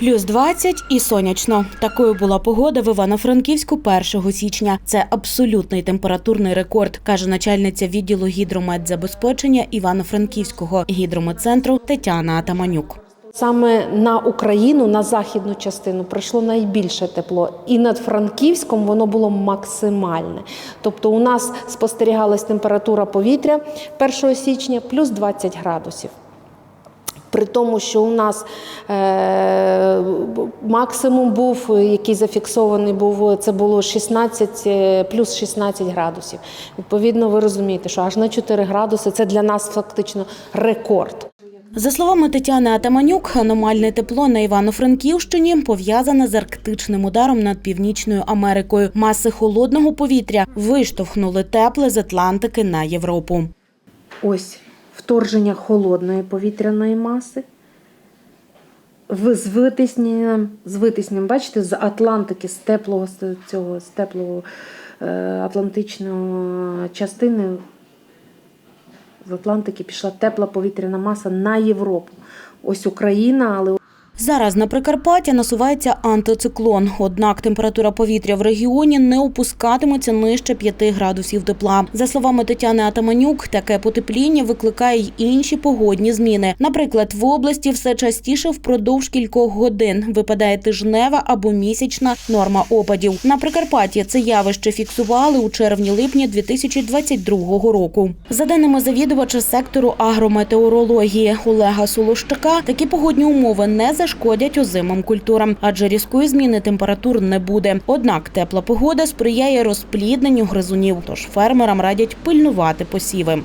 Плюс 20 і сонячно. Такою була погода в Івано-Франківську 1 січня. Це абсолютний температурний рекорд, каже начальниця відділу гідрометзабезпечення Івано-Франківського гідрометцентру Тетяна Атаманюк. Саме на Україну, на західну частину, прийшло найбільше тепло, і над Франківськом воно було максимальне. Тобто, у нас спостерігалась температура повітря 1 січня плюс 20 градусів. При тому, що у нас е, максимум був, який зафіксований був, це було 16, е, плюс 16 градусів. Відповідно, ви розумієте, що аж на 4 градуси це для нас фактично рекорд. За словами Тетяни Атаманюк, аномальне тепло на Івано-Франківщині пов'язане з арктичним ударом над Північною Америкою. Маси холодного повітря виштовхнули тепле з Атлантики на Європу. Ось вторження холодної повітряної маси. З витисненням, з витисненням, бачите, з Атлантики, з теплого цього з теплого е, атлантичної частини з Атлантики пішла тепла повітряна маса на Європу. Ось Україна, але Зараз на Прикарпаття насувається антициклон. Однак температура повітря в регіоні не опускатиметься нижче 5 градусів тепла. За словами Тетяни Атаманюк, таке потепління викликає й інші погодні зміни. Наприклад, в області все частіше впродовж кількох годин випадає тижнева або місячна норма опадів. На Прикарпатті це явище фіксували у червні-липні 2022 року. За даними завідувача сектору агрометеорології Олега Солощака, такі погодні умови не зашкодять озимим культурам, адже різкої зміни температур не буде. Однак тепла погода сприяє розплідненню гризунів, тож фермерам радять пильнувати посіви.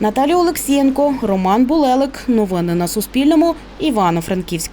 Наталя Олексієнко, Роман Булелик. Новини на Суспільному. Івано-Франківськ.